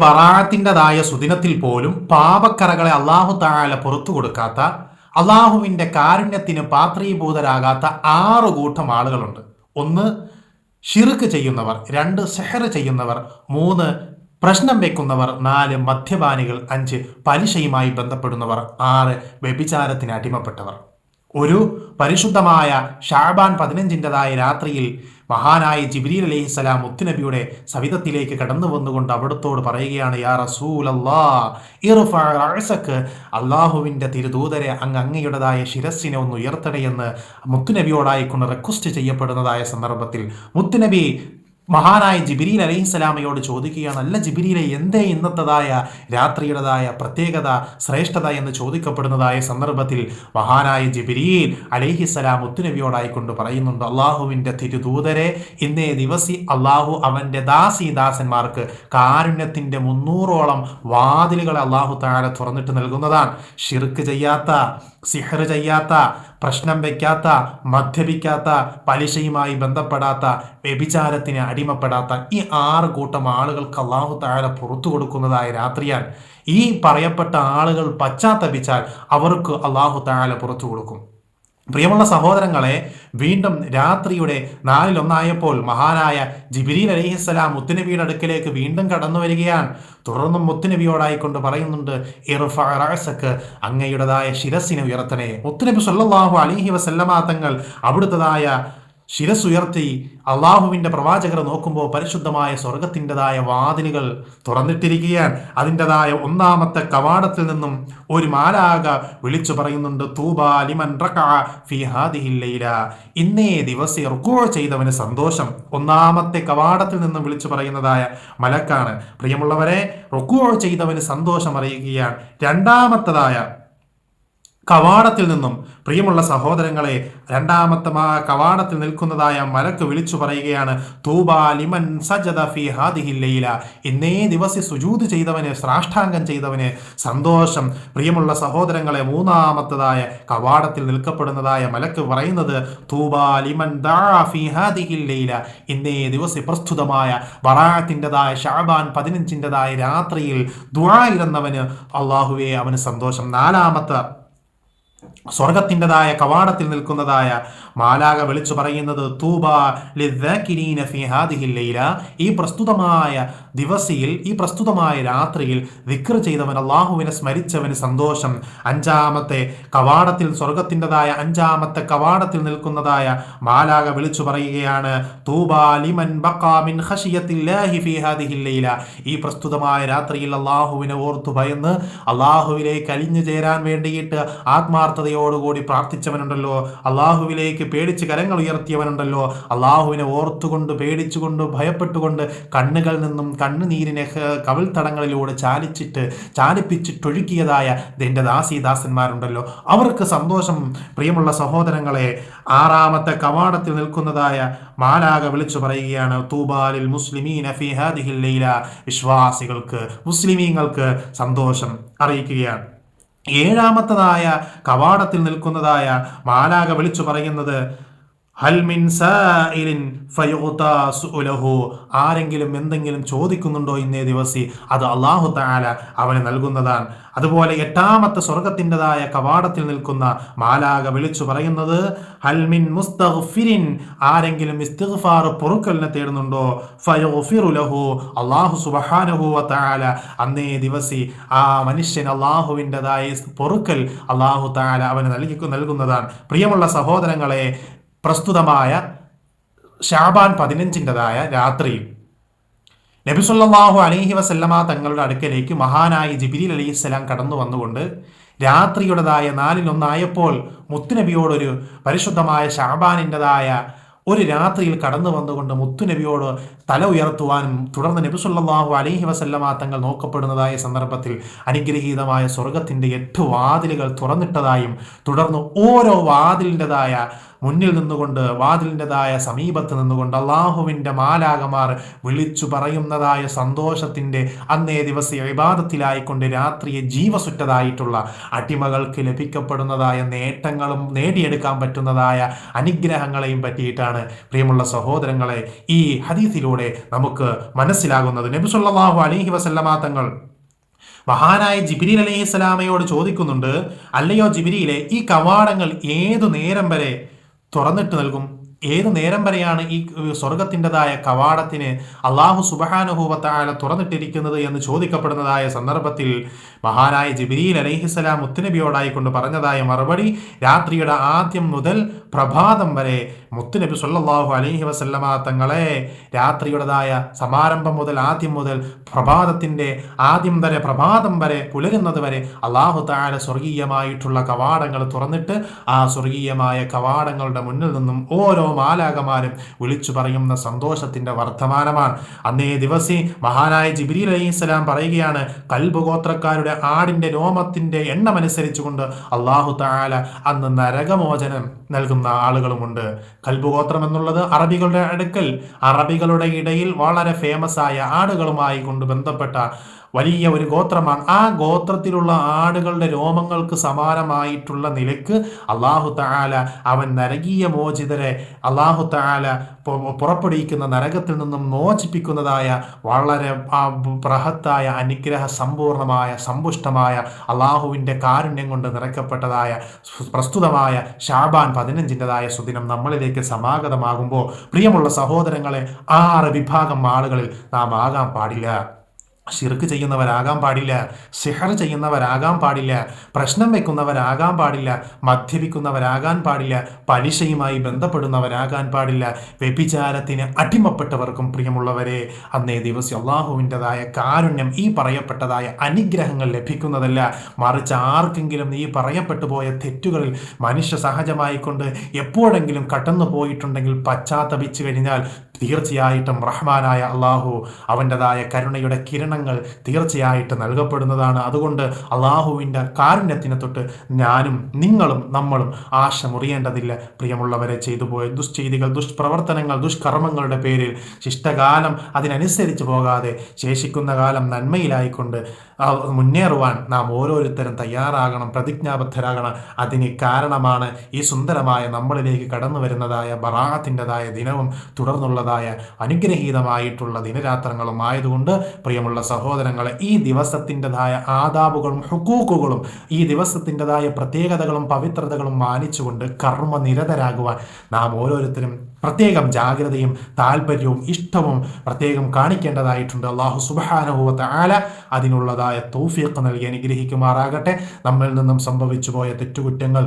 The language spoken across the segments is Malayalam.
ബറാത്തിന്റെതായ സുദിനത്തിൽ പോലും പാപക്കറകളെ അള്ളാഹു താഴെ പുറത്തു കൊടുക്കാത്ത അള്ളാഹുവിന്റെ കാരുണ്യത്തിന് പാത്രീഭൂതരാകാത്ത ആറ് കൂട്ടം ആളുകളുണ്ട്. ഒന്ന് ഷിർക്ക് ചെയ്യുന്നവർ. രണ്ട് സെഹർ ചെയ്യുന്നവർ. മൂന്ന് പ്രശ്നം വെക്കുന്നവർ. നാല് മദ്യപാനികൾ. അഞ്ച് പലിശയുമായി ബന്ധപ്പെടുന്നവർ. ആറ് വ്യഭിചാരത്തിന് അടിമപ്പെട്ടവർ. ഒരു പരിശുദ്ധമായ ഷാബാൻ പതിനഞ്ചിന്റെതായ രാത്രിയിൽ മഹാനായ ജിബ്രീൽ അലൈഹിസ്സലാം മുത്തുനബിയുടെ സവിധത്തിലേക്ക് കടന്നു വന്നുകൊണ്ട് അവിടത്തോട് പറയുകയാണ് യാ റസൂൽ അള്ളാഹുവിന്റെ തിരുദൂതരെ അങ്ങ് അങ്ങയുടേതായ ശിരസ്സിനെ ഒന്ന് ഉയർത്തണയെന്ന് മുത്തുനബിയോടായിക്കൊണ്ട് റിക്വസ്റ്റ് ചെയ്യപ്പെടുന്നതായ സന്ദർഭത്തിൽ മുത്തുനബി മഹാനായ ജിബിരിൽ അലൈഹിസ്സലാമയോട് ചോദിക്കുകയാണ് അല്ല ജിബിരിയിലെ എന്തേ ഇന്നത്തതായ രാത്രിയുടേതായ പ്രത്യേകത ശ്രേഷ്ഠത എന്ന് ചോദിക്കപ്പെടുന്നതായ സന്ദർഭത്തിൽ മഹാനായ ജിബിരിയിൽ അലൈഹിസ്സലാം മുത്തുനബിയോടായിക്കൊണ്ട് പറയുന്നുണ്ട് അള്ളാഹുവിന്റെ തിരുദൂതരെ ഇന്നേ ദിവസി അള്ളാഹു അവന്റെ ദാസി ദാസന്മാർക്ക് കാരുണ്യത്തിന്റെ മുന്നൂറോളം വാതിലുകൾ അള്ളാഹു താഴെ തുറന്നിട്ട് നൽകുന്നതാണ്. ഷിർക്ക് ചെയ്യാത്ത സിഹർ ചെയ്യാത്ത പ്രശ്നം വയ്ക്കാത്ത മദ്യപിക്കാത്ത പലിശയുമായി ബന്ധപ്പെടാത്ത വ്യഭിചാരത്തിന് അടിമപ്പെടാത്ത ഈ ആറ് കൂട്ടം ആളുകൾക്ക് അള്ളാഹു താഴെ പുറത്തു കൊടുക്കുന്നതായ രാത്രിയാൽ ഈ പറയപ്പെട്ട ആളുകൾ പശ്ചാത്തപിച്ചാൽ അവർക്ക് അള്ളാഹു താഴെ പുറത്തു കൊടുക്കും. പ്രിയമുള്ള സഹോദരങ്ങളെ വീണ്ടും രാത്രിയുടെ നാലിലൊന്നായപ്പോൾ മഹാനായ ജിബിരിൽ അലഹിസ്സലാം മുത്തുനബിയുടെ അടുക്കലേക്ക് വീണ്ടും കടന്നു വരികയാണ്. തുടർന്നും മുത്തുനബിയോടായിക്കൊണ്ട് പറയുന്നുണ്ട് ഇർഫക്ക് അങ്ങയുടേതായ ശിരസിനെ ഉയർത്തണേ. മുത്തുനബി സല്ലാഹു അലിഹി വസല്ലമാ തങ്ങൾ അവിടുത്തതായ ശിരസുയർത്തി അള്ളാഹുവിന്റെ പ്രവാചകർ നോക്കുമ്പോൾ പരിശുദ്ധമായ സ്വർഗത്തിന്റെതായ വാതിലുകൾ തുറന്നിട്ടിരിക്കുകയാണ്. അതിന്റെതായ ഒന്നാമത്തെ കവാടത്തിൽ നിന്നും ഒരു മാലാക വിളിച്ചു പറയുന്നുണ്ട് തൂബ ലിമൻ ഫി ഇന്നേ ദിവസം റുക്കോ ചെയ്തവന് സന്തോഷം. ഒന്നാമത്തെ കവാടത്തിൽ നിന്നും വിളിച്ചു പറയുന്നതായ മലക്കാണ്. പ്രിയമുള്ളവരെ റുക്കോ ചെയ്തവന് സന്തോഷം അറിയുകയാണ് രണ്ടാമത്തതായ കവാടത്തിൽ നിന്നും പ്രിയമുള്ള സഹോദരങ്ങളെ രണ്ടാമത്തെ കവാടത്തിൽ നിൽക്കുന്നതായ മലക്ക് വിളിച്ചു പറയുകയാണ് തൂബാ ലിമൻ സജദ ഫി ഹാദിഹില്ലയില ഇന്നേ ദിവസം സുജൂത് ചെയ്തവന് ശ്രാഷ്ടാംഗം ചെയ്തവന് സന്തോഷം. പ്രിയമുള്ള സഹോദരങ്ങളെ മൂന്നാമത്തതായ കവാടത്തിൽ നിൽക്കപ്പെടുന്നതായ മലക്ക് പറയുന്നത് തൂബാ ലിമൻ ഫി ഹാദിഹില്ലയില ഇന്നേ ദിവസം പ്രസ്തുതമായ ബറാത്തിന്റെതായ ഷാബാൻ പതിനഞ്ചിന്റെതായ രാത്രിയിൽ ദുആയിരുന്നവന് അള്ളാഹുവേ അവന് സന്തോഷം. നാലാമത്തെ സ്വർഗത്തിന്റെതായ കവാടത്തിൽ നിൽക്കുന്നതായ മാലാക വിളിച്ചു പറയുന്നത് തൂബ ലൈല. ഈ പ്രസ്തുതമായ ദിവസിയിൽ ഈ പ്രസ്തുതമായ രാത്രിയിൽ വിക്ര ചെയ്തവൻ അള്ളാഹുവിനെ സ്മരിച്ചവന് സന്തോഷം. അഞ്ചാമത്തെ കവാടത്തിൽ സ്വർഗത്തിന്റെതായ അഞ്ചാമത്തെ കവാടത്തിൽ നിൽക്കുന്നതായ മാലാക വിളിച്ചു പറയുകയാണ് ഈ പ്രസ്തുതമായ രാത്രിയിൽ അള്ളാഹുവിനെ ഓർത്തു ഭയന്ന് അള്ളാഹുവിലേക്ക് അലിഞ്ഞു ചേരാൻ വേണ്ടിയിട്ട് ആത്മാർത്ഥതയോടുകൂടി പ്രാർത്ഥിച്ചവനുണ്ടല്ലോ. അള്ളാഹുവിലേക്ക് പേടിച്ച് കരങ്ങൾ ഉയർത്തിയവനുണ്ടല്ലോ. അള്ളാഹുവിനെ ഓർത്തുകൊണ്ട് പേടിച്ചുകൊണ്ട് ഭയപ്പെട്ടുകൊണ്ട് കണ്ണുകളിൽ നിന്നും കണ്ണുനീരിനെ കവിൾത്തടങ്ങളിലൂടെ ചാലിച്ചിട്ട് ചാലിപ്പിച്ചിട്ടൊഴുക്കിയതായ എന്റെ ദാസീദാസന്മാരുണ്ടല്ലോ അവർക്ക് സന്തോഷം. പ്രിയമുള്ള സഹോദരങ്ങളെ ആറാമത്തെ കവാടത്തിൽ നിൽക്കുന്നതായ മാലാക വിളിച്ചു പറയുകയാണ് തൂബാലിൽ മുസ്ലിമീൻ വിശ്വാസികൾക്ക് മുസ്ലിമീങ്ങൾക്ക് സന്തോഷം അറിയിക്കുകയാണ്. ഏഴാമത്തതായ കവാടത്തിൽ നിൽക്കുന്നതായ മാലാക വിളിച്ചു പറയുന്നത് ഹൽമിൻ ആരെങ്കിലും എന്തെങ്കിലും ചോദിക്കുന്നുണ്ടോ ഇന്നേ ദിവസി അത് അള്ളാഹു താല അവന് നൽകുന്നതാണ്. അതുപോലെ എട്ടാമത്തെ സ്വർഗത്തിന്റെതായ കവാടത്തിൽ നിൽക്കുന്ന മാലാക വിളിച്ചു പറയുന്നത് ഹൽമിൻ മുസ്തഫിരിൻ ആരെങ്കിലും ഇസ്തിഗ്ഫാർ പൊറുക്കലിനെ തേടുന്നുണ്ടോ? ഫയോഫിറുലഹു അള്ളാഹു സുബഹാനഹു താല അന്നേ ദിവസി ആ മനുഷ്യൻ അള്ളാഹുവിന്റെതായ പൊറുക്കൽ അള്ളാഹു താല അവന് നൽകി നൽകുന്നതാണ്. പ്രിയമുള്ള സഹോദരങ്ങളെ പ്രസ്തുതമായ ഷാബാൻ പതിനഞ്ചിന്റെതായ രാത്രിയിൽ. നബിസുല്ലാഹു അലൈഹി വസല്ലമ തങ്ങളുടെ അടുക്കലേക്ക് മഹാനായ ജിബിരിൽ അലൈഹിസ്സലാം കടന്നു വന്നുകൊണ്ട് രാത്രിയുടേതായ നാലിലൊന്നായപ്പോൾ മുത്തുനബിയോടൊരു പരിശുദ്ധമായ ഷാബാനിന്റെതായ ഒരു രാത്രിയിൽ കടന്നു വന്നുകൊണ്ട് മുത്തുനബിയോട് തല ഉയർത്തുവാനും തുടർന്ന് നബിസുല്ലാഹു അലൈഹി വസല്ലമ തങ്ങൾ നോക്കപ്പെടുന്നതായ സന്ദർഭത്തിൽ അനുഗ്രഹീതമായ സ്വർഗത്തിന്റെ എട്ട് വാതിലുകൾ തുറന്നിട്ടതായും തുടർന്ന് ഓരോ വാതിലിന്റെതായ മുന്നിൽ നിന്നുകൊണ്ട് വാതിലിന്റെതായ സമീപത്ത് നിന്നുകൊണ്ട് അള്ളാഹുവിന്റെ മാലാകമാർ വിളിച്ചു പറയുന്നതായ സന്തോഷത്തിന്റെ അന്നേ ദിവസം വിവാദത്തിലായിക്കൊണ്ട് രാത്രിയെ ജീവസുറ്റതായിട്ടുള്ള അടിമകൾക്ക് ലഭിക്കപ്പെടുന്നതായ നേട്ടങ്ങളും നേടിയെടുക്കാൻ പറ്റുന്നതായ അനുഗ്രഹങ്ങളെയും പറ്റിയിട്ടാണ് പ്രിയമുള്ള സഹോദരങ്ങളെ ഈ ഹദീസിലൂടെ നമുക്ക് മനസ്സിലാകുന്നത്. നബിസുല്ലാഹു അലഹി അലൈഹി വസല്ലമ തങ്ങൾ മഹാനായ ജിബിരിൽ അലൈഹി സ്വലാമയോട് ചോദിക്കുന്നുണ്ട് അല്ലയോ ജിബിരിയിലെ ഈ കവാടങ്ങൾ ഏതു നേരം വരെ തുറന്നിട്ട് നൽകും. ഏത് നേരം വരെയാണ് ഈ സ്വർഗത്തിന്റെതായ കവാടത്തിന് അള്ളാഹു സുബഹാനുഭൂവത്തായ തുറന്നിട്ടിരിക്കുന്നത് എന്ന് ചോദിക്കപ്പെടുന്നതായ സന്ദർഭത്തിൽ മഹാനായ ജിബിരിയിൽ അലഹിസലാം മുത്തുനബിയോടായിക്കൊണ്ട് പറഞ്ഞതായ മറുപടി രാത്രിയുടെ ആദ്യം മുതൽ പ്രഭാതം വരെ മുത്തുനബി സല്ലാഹു അലൈഹി വസല്ലമ തങ്ങളെ രാത്രിയുടേതായ സമാരംഭം മുതൽ ആദ്യം മുതൽ പ്രഭാതത്തിന്റെ ആദ്യം വരെ പ്രഭാതം വരെ പുലരുന്നത് വരെ അള്ളാഹു താല സ്വർഗീയമായിട്ടുള്ള കവാടങ്ങൾ തുറന്നിട്ട് ആ സ്വർഗീയമായ കവാടങ്ങളുടെ മുന്നിൽ നിന്നും ഓരോ മാലാകമാരും വിളിച്ചു പറയുന്ന സന്തോഷത്തിന്റെ വർത്തമാനമാണ്. അന്നേ ദിവസി മഹാനായ ജിബ്രീൽ അലൈഹിസ്സലാം പറയുകയാണ് കൽബ് ഗോത്രക്കാരുടെ ആടിന്റെ രോമത്തിന്റെ എണ്ണമനുസരിച്ചുകൊണ്ട് അള്ളാഹു താല അന്ന് നരകമോചനം നൽകുന്ന ആളുകളുമുണ്ട്. കൽബുഗോത്രം എന്നുള്ളത് അറബികളുടെ അടുക്കൽ അറബികളുടെ ഇടയിൽ വളരെ ഫേമസ് ആയ ആടുകളുമായി കൊണ്ട് ബന്ധപ്പെട്ട വലിയ ഒരു ഗോത്രമാണ്. ആ ഗോത്രത്തിലുള്ള ആടുകളുടെ രോമങ്ങൾക്ക് സമാനമായിട്ടുള്ള നിലയ്ക്ക് അള്ളാഹു താല അവൻ നരകീയ മോചിതരെ അള്ളാഹു താല പുറപ്പെടുവിക്കുന്ന നരകത്തിൽ നിന്നും മോചിപ്പിക്കുന്നതായ വളരെ ബൃഹത്തായ അനുഗ്രഹ സമ്പൂർണമായ സമ്പുഷ്ടമായ അള്ളാഹുവിന്റെ കാരുണ്യം കൊണ്ട് നിറയ്ക്കപ്പെട്ടതായ പ്രസ്തുതമായ ഷാബാൻ പതിനഞ്ചിന്റെതായ സുദിനം നമ്മളിലേക്ക് സമാഗതമാകുമ്പോൾ പ്രിയമുള്ള സഹോദരങ്ങളെ ആറ് വിഭാഗം ആളുകളിൽ നാം ആകാൻ പാടില്ല. ഷിർക്ക് ചെയ്യുന്നവരാകാൻ പാടില്ല സിഹർ ചെയ്യുന്നവരാകാൻ പാടില്ല പ്രശ്നം വെക്കുന്നവരാകാൻ പാടില്ല മദ്യപിക്കുന്നവരാകാൻ പാടില്ല പലിശയുമായി ബന്ധപ്പെടുന്നവരാകാൻ പാടില്ല വ്യഭിചാരത്തിന് അടിമപ്പെട്ടവർക്കും പ്രിയമുള്ളവരെ അന്നേ ദിവസം അള്ളാഹുവിന്റെതായ കാരുണ്യം ഈ പറയപ്പെട്ടതായ അനുഗ്രഹങ്ങൾ ലഭിക്കുന്നതല്ല. മറിച്ച് ആർക്കെങ്കിലും ഈ പറയപ്പെട്ടു പോയ തെറ്റുകളിൽ മനുഷ്യ സഹജമായിക്കൊണ്ട് എപ്പോഴെങ്കിലും കടന്നു പോയിട്ടുണ്ടെങ്കിൽ പശ്ചാത്തപിച്ചു കഴിഞ്ഞാൽ തീർച്ചയായിട്ടും റഹ്മാനായ അള്ളാഹു അവന്റെതായ കരുണയുടെ കിരണങ്ങൾ തീർച്ചയായിട്ട് നൽകപ്പെടുന്നതാണ്. അതുകൊണ്ട് അള്ളാഹുവിന്റെ കാരുണ്യത്തിനെ തൊട്ട് ഞാനും നിങ്ങളും നമ്മളും ആശ മുറിയേണ്ടതില്ല പ്രിയമുള്ളവരെ ചെയ്തു പോയ ദുശ്ചെയ്തികൾ ദുഷ്പ്രവർത്തനങ്ങൾ ദുഷ്കർമ്മങ്ങളുടെ പേരിൽ ശിഷ്ടകാലം അതിനനുസരിച്ച് പോകാതെ ശേഷിക്കുന്ന കാലം നന്മയിലായിക്കൊണ്ട് മുന്നേറുവാൻ നാം ഓരോരുത്തരും തയ്യാറാകണം പ്രതിജ്ഞാബദ്ധരാകണം. അതിന് കാരണമാണ് ഈ സുന്ദരമായ നമ്മളിലേക്ക് കടന്നു വരുന്നതായ ബറാഹത്തിന്റെതായ ദിനവും തുടർന്നുള്ള ഉള്ളതായ അനുഗ്രഹീതമായിട്ടുള്ള ദിനരാത്രങ്ങളും ആയതുകൊണ്ട് പ്രിയമുള്ള സഹോദരങ്ങളെ ഈ ദിവസത്തിന്റെതായ ആദാബുകളും ഹുക്കൂക്കുകളും ഈ ദിവസത്തിന്റെതായ പ്രത്യേകതകളും പവിത്രതകളും മാനിച്ചുകൊണ്ട് കർമ്മനിരതരാകുവാൻ നാം ഓരോരുത്തരും പ്രത്യേകം ജാഗ്രതയും താല്പര്യവും ഇഷ്ടവും പ്രത്യേകം കാണിക്കേണ്ടതായിട്ടുണ്ട്. അള്ളാഹു സുബാനുഭവത്തെ ആല അതിനുള്ളതായ തൗഫീഖ് നൽകി അനുഗ്രഹിക്കുമാറാകട്ടെ. നമ്മിൽ നിന്നും സംഭവിച്ചു പോയ തെറ്റുകുറ്റങ്ങൾ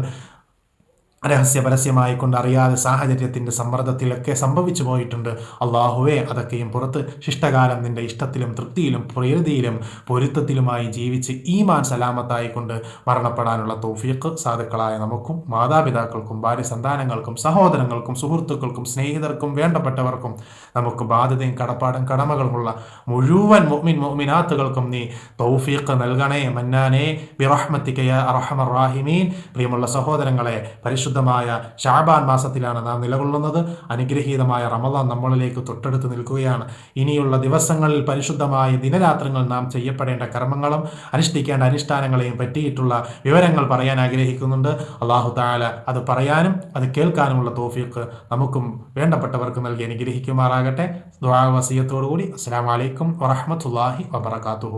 രഹസ്യ പരസ്യമായി കൊണ്ട് അറിയാതെ സാഹചര്യത്തിന്റെ സമ്മർദ്ദത്തിലൊക്കെ സംഭവിച്ചു പോയിട്ടുണ്ട്. അള്ളാഹുവേ അതൊക്കെയും പുറത്ത് ശിഷ്ടകാലം നിന്റെ ഇഷ്ടത്തിലും തൃപ്തിയിലും പ്രകൃതിയിലും പൊരുത്തത്തിലുമായി ജീവിച്ച് ഈമാൻ സലാമത്തായിക്കൊണ്ട് മരണപ്പെടാനുള്ള തോഫിയക്ക് സാധുക്കളായ നമുക്കും മാതാപിതാക്കൾക്കും ഭാര്യ സന്താനങ്ങൾക്കും സഹോദരങ്ങൾക്കും സുഹൃത്തുക്കൾക്കും സ്നേഹിതർക്കും വേണ്ടപ്പെട്ടവർക്കും നമുക്ക് ബാധ്യതയും കടപ്പാടും കടമകളുമുള്ള മുഴുവൻ മൊമിൻ മൊമിനാത്തുകൾക്കും നീ തൗഫീഖ് നൽകണേ. മന്നാനേ ബിറഹ്മത്തിക്കയ അറഹമർ റാഹിമീൻ. പ്രിയമുള്ള സഹോദരങ്ങളെ പരിശുദ്ധ പരിശുദ്ധമായ ഷാബാൻ മാസത്തിലാണ് നാം നിലകൊള്ളുന്നത്. അനുഗ്രഹീതമായ റമദാൻ നമ്മളിലേക്ക് തൊട്ടടുത്ത് നിൽക്കുകയാണ്. ഇനിയുള്ള ദിവസങ്ങളിൽ പരിശുദ്ധമായ ദിനരാത്രങ്ങൾ നാം ചെയ്യപ്പെടേണ്ട കർമ്മങ്ങളും അനുഷ്ഠിക്കേണ്ട അനുഷ്ഠാനങ്ങളെയും പറ്റിയിട്ടുള്ള വിവരങ്ങൾ പറയാൻ ആഗ്രഹിക്കുന്നുണ്ട്. അള്ളാഹു താല അത് പറയാനും അത് കേൾക്കാനുമുള്ള തോഫീക്ക് നമുക്കും വേണ്ടപ്പെട്ടവർക്ക് നൽകി അനുഗ്രഹിക്കുമാറാകട്ടെ. ദ്വാവസീയത്തോടുകൂടി അസ്സാം വലൈക്കും വറഹമത്തല്ലാഹി വബർക്കാത്തു